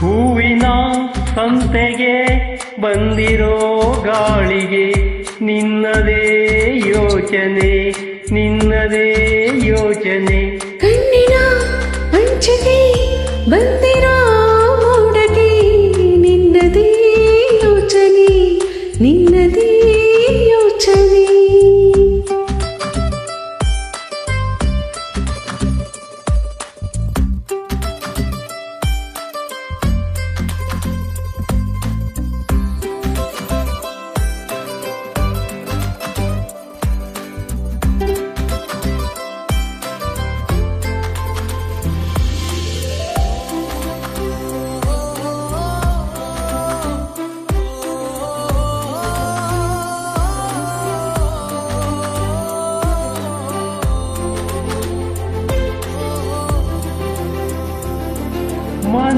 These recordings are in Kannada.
ಹೂವಿನ ಸಂತೆಗೆ ಬಂದಿರೋ ಗಾಳಿಗೆ ನಿನ್ನದೇ ಯೋಚನೆ ನಿನ್ನದೇ ಯೋಚನೆ. ಕಣ್ಣಿನ ಅಂಚಿಗೆ ಬಂದಿರೋ ಮೋಡಗೆ ನಿನ್ನದೇ ಯೋಚನೆ, ನಿನ್ನದೇ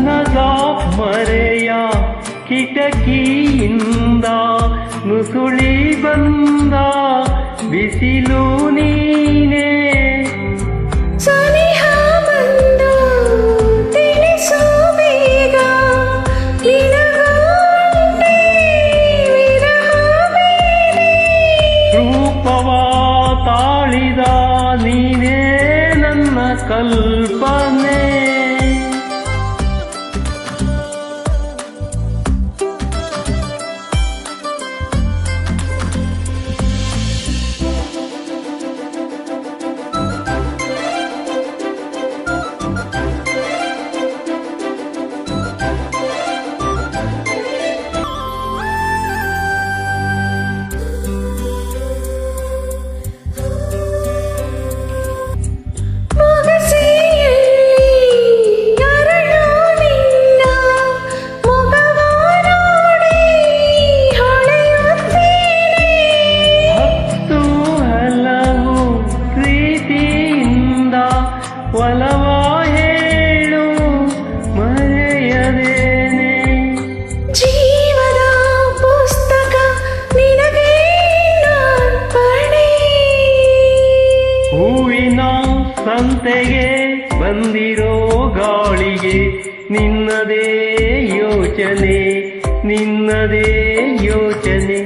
ಮನದ ಮರೆಯ ಕಿಟಕಿಯಿಂದ ನುಸುಳಿ ಬಂದ ಬಿಸಿಲು ನೀನೇ. ರೂಪವ ತಾಳಿದ ನೀನೇ ನನ್ನ ಕಲ್ಪನೆ ಒಲವ ಹೇಳು ಮರೆಯದೇನೆ ಜೀವದ ಪುಸ್ತಕ ನಿನಗೆ. ಹೂವಿನ ಸಂತೆಗೆ ಬಂದಿರೋ ಗಾಳಿಗೆ ನಿನ್ನದೇ ಯೋಚನೆ ನಿನ್ನದೇ ಯೋಚನೆ